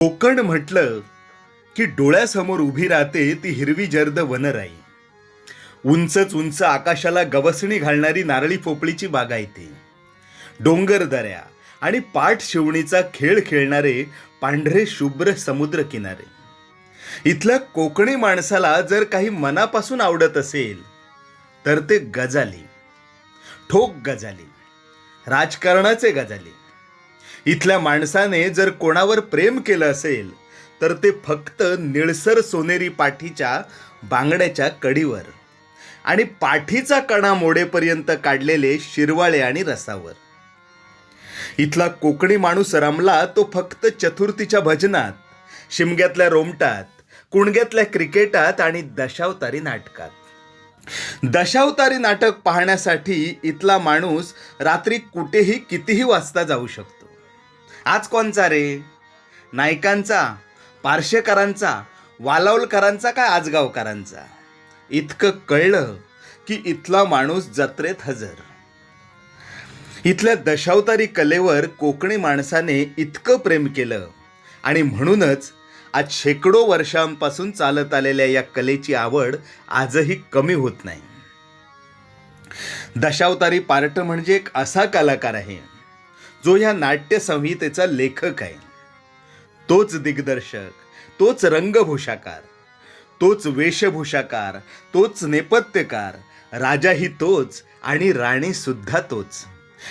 कोकण म्हटलं की डोळ्यासमोर उभी राहते ती हिरवी जर्द वनराई. उंचच उंच आकाशाला गवसणी घालणारी नारळी पोपळीची बागायती डोंगर दऱ्या आणि पाठ शिवणीचा खेळ खेळणारे पांढरे शुभ्र समुद्र किनारे. इथल्या कोकणी माणसाला जर काही मनापासून आवडत असेल तर ते गजाली. ठोक गजाली. राजकारणाचे गजाली. इथल्या माणसाने जर कोणावर प्रेम केलं असेल तर ते फक्त निळसर सोनेरी पाठीच्या बांगड्याच्या कडीवर आणि पाठीचा कणा मोडेपर्यंत काढलेले शिरवाळे आणि रसावर. इथला कोकणी माणूस रमला तो फक्त चतुर्थीच्या भजनात शिमग्यातल्या रोमटात कुणग्यातल्या क्रिकेटात आणि दशावतारी नाटकात. दशावतारी नाटक पाहण्यासाठी इथला माणूस रात्री कुठेही कितीही वाजता जाऊ शकतो. आज कोणचा रे? नायकांचा पार्शेकरांचा वालावलकरांचा काय आजगावकरांचा? इतकं कळलं की इथला माणूस जत्रेत हजर. इथल्या दशावतारी कलेवर कोकणी माणसाने इतकं प्रेम केलं आणि म्हणूनच आज शेकडो वर्षांपासून चालत आलेल्या या कलेची आवड आजही कमी होत नाही. दशावतारी पार्ट म्हणजे एक असा कलाकार आहे. जो ह्या नाट्यसंहितेचा लेखक आहे. तोच दिग्दर्शक तोच रंगभूषाकार तोच वेशभूषाकार तोच नेपथ्यकार राजाही तोच आणि राणी सुद्धा तोच.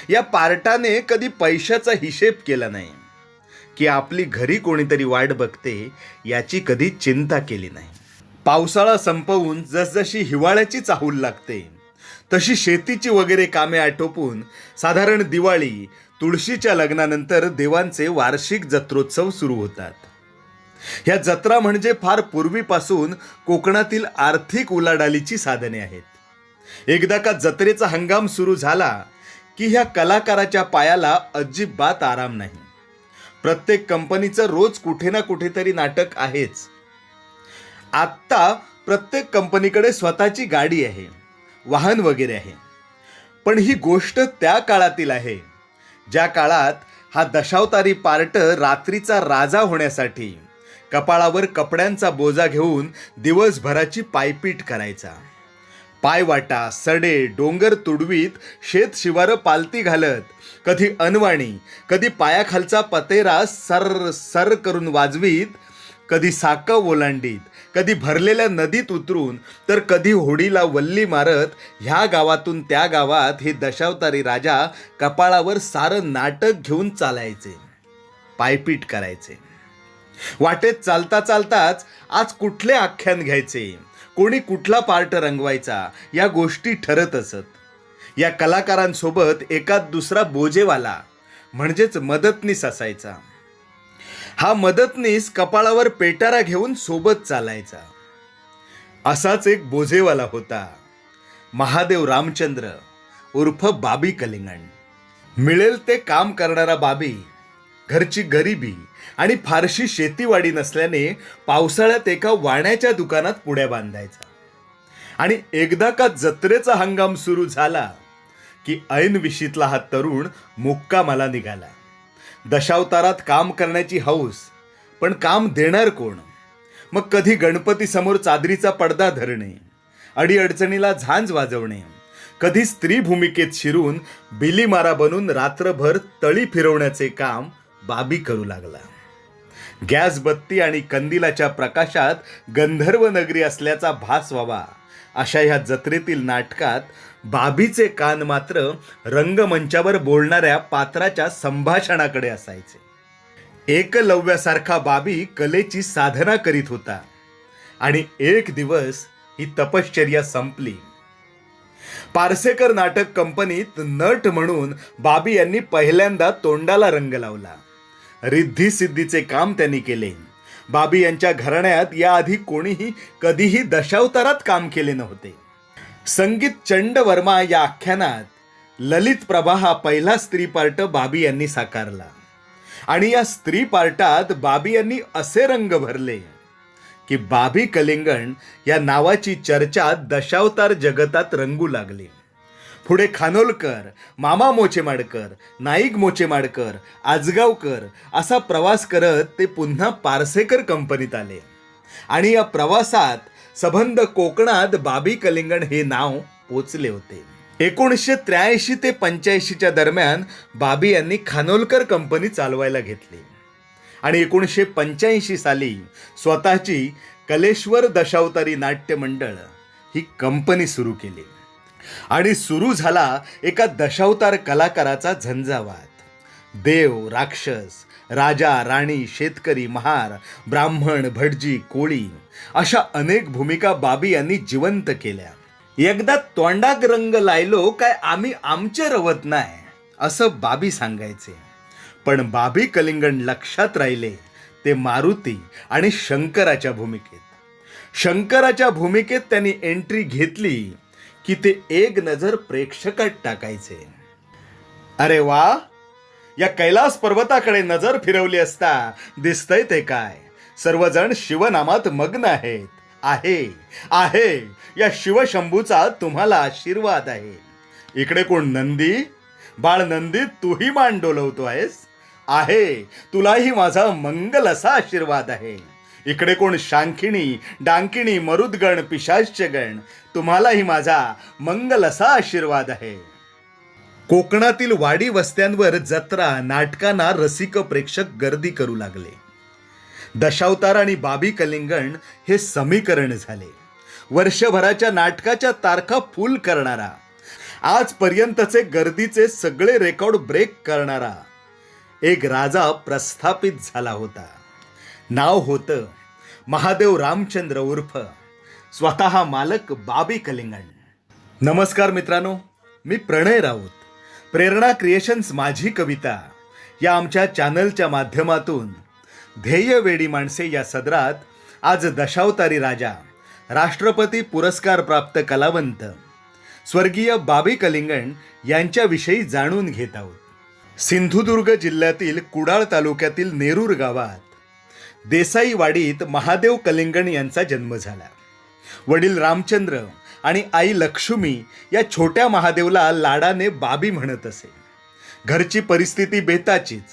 या पार्टाने कधी पैशाचा हिशेब केला नाही. की आपली घरी कोणीतरी वाट बघते याची कधी चिंता केली नाही. पावसाळा संपवून जसजशी हिवाळ्याची चाहूल लागते तशी शेतीची वगैरे कामे आटोपून साधारण दिवाळी तुळशीच्या लग्नानंतर देवांचे वार्षिक जत्रोत्सव सुरू होतात. ह्या जत्रा म्हणजे फार पूर्वीपासून कोकणातील आर्थिक उलाढालीची साधने आहेत. एकदा का जत्रेचा हंगाम सुरू झाला की ह्या कलाकाराच्या पायाला अजिबात आराम नाही. प्रत्येक कंपनीचं रोज कुठे ना कुठेतरी नाटक आहेच. आत्ता प्रत्येक कंपनीकडे स्वतःची गाडी आहे वाहन वगैरे आहे. पण ही गोष्ट त्या काळातील आहे. ज्या काळात हा दशावतारी पार्ट रात्रीचा राजा होण्यासाठी कपाळावर कपड्यांचा बोजा घेऊन दिवसभराची पायपीट करायचा. पायवाटा सडे डोंगर तुडवीत शेत शिवारं पालती घालत कधी अनवाणी कधी पायाखालचा पतेरा सर सर करून वाजवीत कधी साकं ओलांडीत कधी भरलेल्या नदीत उतरून तर कधी होडीला वल्ली मारत ह्या गावातून त्या गावात हे दशावतारी राजा कपाळावर सारं नाटक घेऊन चालायचे पायपीट करायचे. वाटेत चालता चालताच आज कुठले आख्यान घ्यायचे? कोणी कुठला पार्ट रंगवायचा? या गोष्टी ठरत असत. या कलाकारांसोबत एकाच दुसरा बोजेवाला म्हणजेच मदतनीस असायचा. हा मदतनीस कपाळावर पेटारा घेऊन सोबत चालायचा. असाच एक बोझेवाला होता. महादेव रामचंद्र उर्फ बाबी कलिंगण. मिळेल ते काम करणारा बाबी घरची गरिबी आणि फारशी शेतीवाडी नसल्याने पावसाळ्यात एका वाण्याच्या दुकानात पुड्या बांधायचा. आणि एकदा का जत्रेचा हंगाम सुरू झाला की ऐन विशीतला हा तरुण मुक्कामाला निघाला. दशावतारात काम करण्याची हौस पण काम देणार कोण? मग कधी गणपती समोर चादरीचा पडदा धरणे अडीअडचणीला झांज वाजवणे कधी स्त्री भूमिकेत शिरून बिलीमारा बनून रात्रभर तळी फिरवण्याचे काम बाबी करू लागला. गॅस बत्ती आणि कंदिलाच्या प्रकाशात गंधर्व नगरी असल्याचा भास व्हावा अशा ह्या जत्रेतील नाटकात बाबीचे कान मात्र रंगमंचावर बोलणाऱ्या पात्राच्या संभाषणाकडे असायचे. एकलव्यासारखा बाबी कलेची साधना करीत होता. आणि एक दिवस ही तपश्चर्या संपली. पारसेकर नाटक कंपनीत नट म्हणून बाबी यांनी पहिल्यांदा तोंडाला रंग लावला. रिद्धी सिद्धीचे काम त्यांनी केले. बाबी यांच्या घराण्यात याआधी कोणीही कधीही दशावतारात काम केले नव्हते. संगीत चंड वर्मा या आख्यानात ललित प्रभा हा पहिला स्त्री पार्ट बाबी यांनी साकारला. आणि या स्त्री पार्टात बाबी यांनी असे रंग भरले की बाबी कलिंगण या नावाची चर्चा दशावतार जगतात रंगू लागली. पुढे खानोलकर मामा मोचेमाडकर नाईक मोचेमाडकर आजगावकर असा प्रवास करत ते पुन्हा पारसेकर कंपनीत आले. आणि या प्रवासात सबंध कोकणात बाबी कलिंगण हे नाव पोचले होते. एकोणीसशे त्र्याऐंशी ते पंच्याऐंशीच्या दरम्यान बाबी यांनी खानोलकर कंपनी चालवायला घेतली. आणि एकोणीसशे पंच्याऐंशी साली स्वतःची कलेश्वर दशावतारी नाट्य मंडळ ही कंपनी सुरू केली. आणि सुरू झाला एका दशावतार कलाकाराचा झंझावात. देव राक्षस राजा राणी शेतकरी महार ब्राह्मण भटजी कोळी अशा अनेक भूमिका बाबी यांनी जिवंत केल्या. एकदा तोंडाक रंग लायलो काय आम्ही आमचे रवत नाही असं बाबी सांगायचे. पण बाबी कलिंगण लक्षात राहिले ते मारुती आणि शंकराच्या भूमिकेत. शंकराच्या भूमिकेत त्यांनी एंट्री घेतली की ते एक नजर प्रेक्षकात टाकायचे. अरे वा! या कैलास पर्वताकडे नजर फिरवली असता दिसतंय ते काय? सर्वजण शिवनामात मग्न आहेत. आहे आहे. या शिवशंभूचा तुम्हाला आशीर्वाद आहे. इकडे कोण नंदी? बाळ नंदी तूही मान डोलवतो आहेस? आहे तुलाही माझा मंगल असा आशीर्वाद आहे. इकडे कोण शांखिणी डांकिणी मरुदगण पिशाश्चगण तुम्हालाही माझा मंगल असा आशीर्वाद आहे. कोकणातील वाडी वस्त्यांवर जत्रा नाटकांना रसिक प्रेक्षक गर्दी करू लागले. दशावतार आणि बाबी कलिंगण हे समीकरण झाले. वर्षभराच्या नाटकाच्या तारखा फुल करणारा. आजपर्यंतचे गर्दीचे सगळे रेकॉर्ड ब्रेक करणारा. एक राजा प्रस्थापित झाला होता. नाव होतं महादेव रामचंद्र उर्फ. स्वतः मालक बाबी कलिंगण. नमस्कार मित्रांनो मी प्रणय राऊत. प्रेरणा क्रिएशन्स माझी कविता. या आमच्या चॅनलच्या माध्यमातून. ध्येय वेडी माणसे या सदरात आज दशावतारी राजा राष्ट्रपती पुरस्कार प्राप्त कलावंत स्वर्गीय बाबी कलिंगण यांच्याविषयी जाणून घेत आहोत. सिंधुदुर्ग जिल्ह्यातील कुडाळ तालुक्यातील नेरूर गावात देसाईवाडीत महादेव कलिंगण यांचा जन्म झाला. वडील रामचंद्र आणि आई लक्ष्मी या छोट्या महादेवला लाडाने बाबी म्हणत असे. घरची परिस्थिती बेताचीच.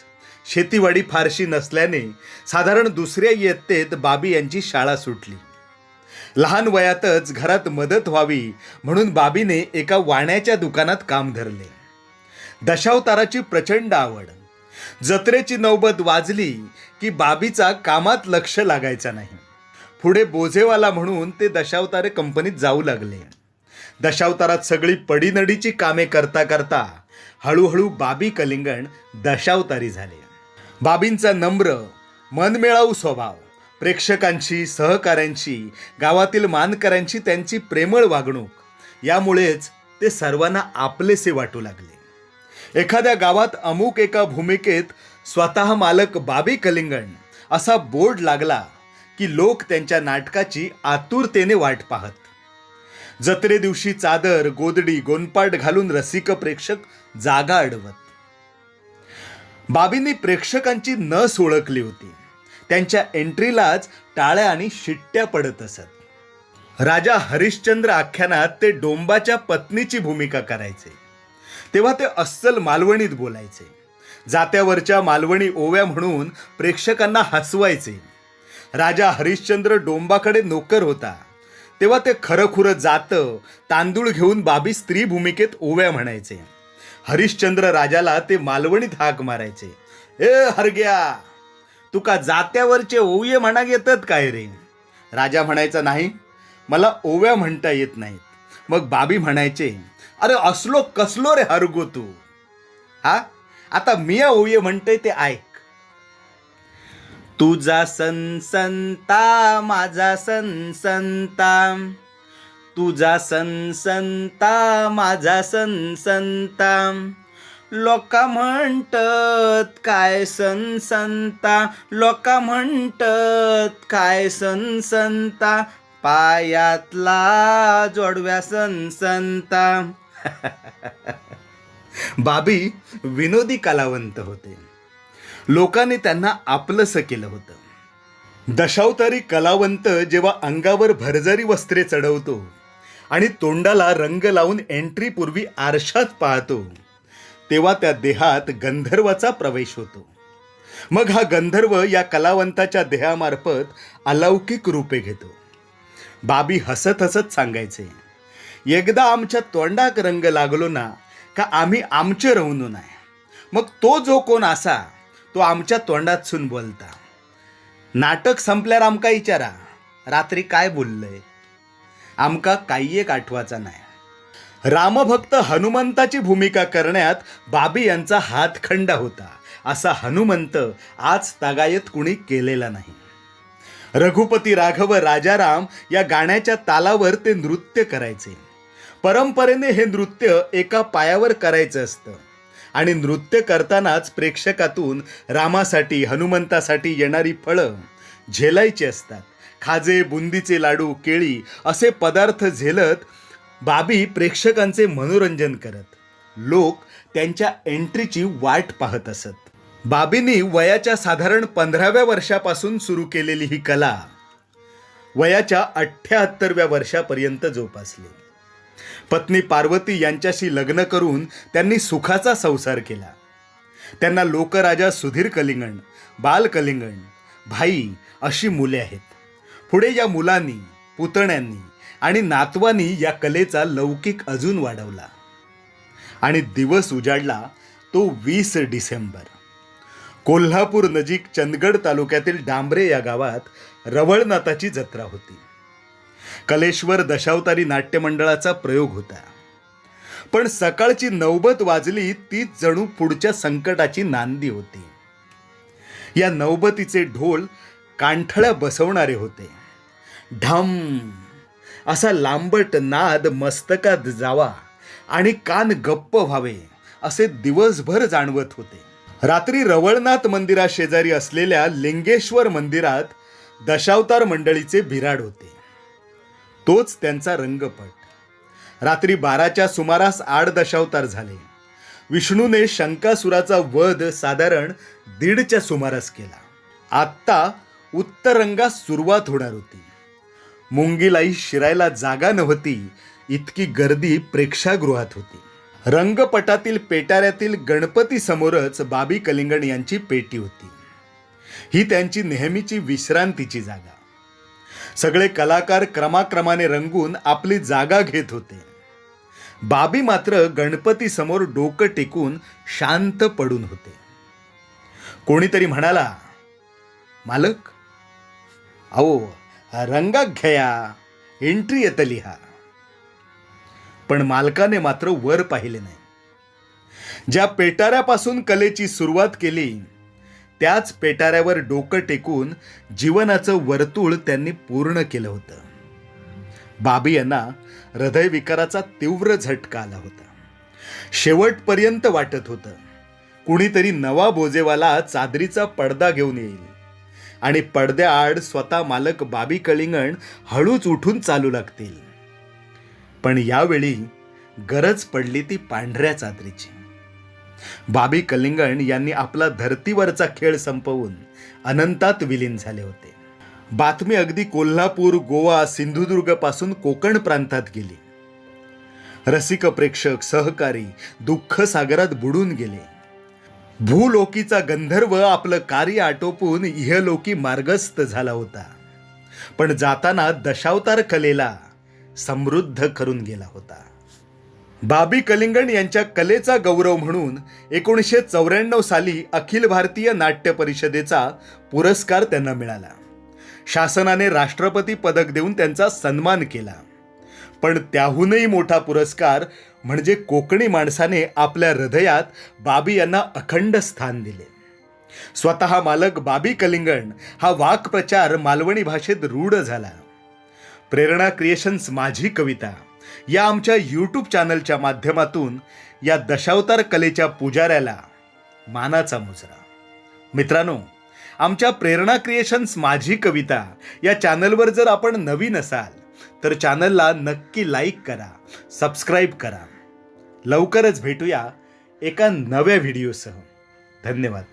शेतीवाडी फारशी नसल्याने साधारण दुसऱ्या इयत्तेत बाबी यांची शाळा सुटली. लहान वयातच घरात मदत व्हावी म्हणून बाबीने एका वाण्याच्या दुकानात काम धरले. दशावताराची प्रचंड आवड. जत्रेची नौबत वाजली की बाबीचा कामात लक्ष लागायचा नाही. पुढे बोझेवाला म्हणून ते दशावतारे कंपनीत जाऊ लागले. दशावतारात सगळी पडीनडीची कामे करता करता हळूहळू बाबी कलिंगण दशावतारी झाले. बाबींचा नम्र मनमिळाऊ स्वभाव प्रेक्षकांची सहकाऱ्यांची गावातील मानकऱ्यांची त्यांची प्रेमळ वागणूक यामुळेच ते सर्वांना आपलेसे वाटू लागले. एखाद्या गावात अमुक एका भूमिकेत स्वतः मालक बाबी कलिंगण असा बोर्ड लागला की लोक त्यांच्या नाटकाची आतुरतेने वाट पाहत. जत्रे दिवशी चादर गोदडी गोनपाट घालून रसिक प्रेक्षक जागा अडवत. बाबींनी प्रेक्षकांची नस ओळखली होती. त्यांच्या एंट्रीलाच टाळ्या आणि शिट्ट्या पडत असत. राजा हरिश्चंद्र आख्यानात ते डोंबाच्या पत्नीची भूमिका करायचे. तेव्हा ते अस्सल मालवणीत बोलायचे. जात्यावरच्या मालवणी ओव्या म्हणून प्रेक्षकांना हसवायचे. राजा हरिश्चंद्र डोंबाकडे नोकर होता. तेव्हा ते खरंखुरं जातं तांदूळ घेऊन बाबी स्त्री भूमिकेत ओव्या म्हणायचे. हरिश्चंद्र राजाला ते मालवणीत हाक मारायचे. ए हरग्या तुका जात्यावरचे ओव्ये म्हणा येतात काय रे? राजा म्हणायचा नाही मला ओव्या म्हणता येत नाहीत. मग बाबी म्हणायचे अरे असलो कसलो रे हरगो तू? हा? आता मिया ओव्ये म्हणते ते ऐक. तुझा सन संता माझा सन संता तुझा सन संता माझा सन संता लोका म्हणतात काय सन संता लोका म्हणतात काय सन संता पायातला जोडव्या सन संता बाबी विनोदी कलावंत होते. लोकांनी त्यांना आपलंसं केलं होतं. दशावतारी कलावंत जेव्हा अंगावर भरजरी वस्त्रे चढवतो आणि तोंडाला रंग लावून एंट्रीपूर्वी आरशात पाहतो तेव्हा त्या देहात गंधर्वाचा प्रवेश होतो. मग हा गंधर्व या कलावंताच्या देहामार्फत अलौकिक रूपे घेतो. बाबी हसत हसत सांगायचे एकदा आमच्या तोंडाक रंग लागलो ना का आम्ही आमचे राहून नाही? मग तो जो कोण असा तो आमच्या तोंडातसून बोलता. नाटक संपल्यावर आमका विचारा रात्री काय बोललंय? आमका काही एक आठवाचा नाही. रामभक्त हनुमंताची भूमिका करण्यात बाबी यांचा हातखंडा होता. असा हनुमंत आज तागायत कुणी केलेला नाही. रघुपती राघव राजाराम या गाण्याच्या तालावर ते नृत्य करायचे. परंपरेने हे नृत्य एका पायावर करायचं असतं. आणि नृत्य करतानाच प्रेक्षकातून रामासाठी हनुमंतासाठी येणारी फळं झेलायची असतात. खाजे बुंदीचे लाडू केळी असे पदार्थ झेलत बाबी प्रेक्षकांचे मनोरंजन करत. लोक त्यांच्या एंट्रीची वाट पाहत असत. बाबींनी वयाच्या साधारण पंधराव्या वर्षापासून सुरू केलेली ही कला वयाच्या अठ्ठ्याहत्तरव्या वर्षापर्यंत जोपासली. पत्नी पार्वती यांच्याशी लग्न करून त्यांनी सुखाचा संसार केला. त्यांना लोकराजा सुधीर कलिंगण बाल कलिंगण भाई अशी मुले आहेत. पुढे या मुलांनी पुतण्यांनी आणि नातवांनी या कलेचा लौकिक अजून वाढवला. आणि दिवस उजाडला तो वीस डिसेंबर. कोल्हापूर नजीक चंदगड तालुक्यातील डांबरे या गावात रवळनाथाची जत्रा होती. कलेश्वर दशावतारी नाट्य मंडळाचा प्रयोग होता. पण सकाळची नौबत वाजली तीच जणू पुढच्या संकटाची नांदी होती. या नौबतीचे ढोल कांठळ्या बसवणारे होते. ढम! असा लांबट नाद मस्तकात जावा आणि कान गप्प व्हावे असे दिवसभर जाणवत होते. रात्री रवळनाथ मंदिराशेजारी असलेल्या लिंगेश्वर मंदिरात दशावतार मंडळीचे बिराड होते. तोच त्यांचा रंगपट. रात्री बाराच्या सुमारास आठ दशावतार झाले. विष्णूने शंकासुराचा वध साधारण दीडच्या सुमारास केला. आत्ता उत्तरंगास सुरुवात होणार होती. मुंगीलाई शिरायला जागा नव्हती इतकी गर्दी प्रेक्षागृहात होती. रंगपटातील पेटाऱ्यातील गणपती समोरच बाबी कलिंगण यांची पेटी होती. ही त्यांची नेहमीची विश्रांतीची जागा. सगळे कलाकार क्रमाक्रमाने रंगून आपली जागा घेत होते. बाबी मात्र गणपती समोर डोकं टेकून शांत पडून होते. कोणीतरी म्हणाला मालक अहो रंगात घ्या एंट्री येतं लिहा. पण मालकाने मात्र वर पाहिले नाही. ज्या पेटाऱ्यापासून कलेची सुरुवात केली त्याच पेटाऱ्यावर डोकं टेकून जीवनाचं वर्तुळ त्यांनी पूर्ण केलं होतं. बाबी यांना हृदयविकाराचा तीव्र झटका आला होता. शेवटपर्यंत वाटत होतं कुणीतरी नवा बोजेवाला चादरीचा पडदा घेऊन येईल. आणि पडद्याआड स्वतः मालक बाबी कलिंगण हळूच उठून चालू लागतील. पण यावेळी गरज पडली ती पांढऱ्या चादरीची. बाबी कलिंगण यांनी आपला धर्तीवरचा खेळ संपवून अनंतात विलीन झाले होते. बातमी अगदी कोल्हापूर गोवा सिंधुदुर्गपासून कोकण प्रांतात गेली. रसिक प्रेक्षक सहकारी दुःख सागरात बुडून गेले. भूलोकीचा गंधर्व आपलं कार्य आटोपून इहलोकी मार्गस्थ झाला होता. पण जाताना दशावतार कलेला समृद्ध करून गेला होता. बाबी कलिंगण यांच्या कलेचा गौरव म्हणून एकोणीसशे चौऱ्याण्णव साली अखिल भारतीय नाट्य परिषदेचा पुरस्कार त्यांना मिळाला. शासनाने राष्ट्रपती पदक देऊन त्यांचा सन्मान केला. पण त्याहूनही मोठा पुरस्कार म्हणजे कोकणी माणसाने आपल्या हृदयात बाबी यांना अखंड स्थान दिले. स्वतः मालक बाबी कलिंगण हा वाक्प्रचार मालवणी भाषेत रूढ झाला. प्रेरणा क्रिएशन्स माझी कविता. या आमच्या यूट्यूब चॅनलच्या माध्यमातून या दशावतार कलेच्या पुजाऱ्याला मानाचा मुजरा. मित्रांनो आमच्या प्रेरणा क्रिएशन्स माझी कविता या चॅनलवर जर आपण नवीन असाल तर चॅनलला नक्की लाईक करा सबस्क्राईब करा. लवकरच भेटूया एका नव्या व्हिडिओसह धन्यवाद.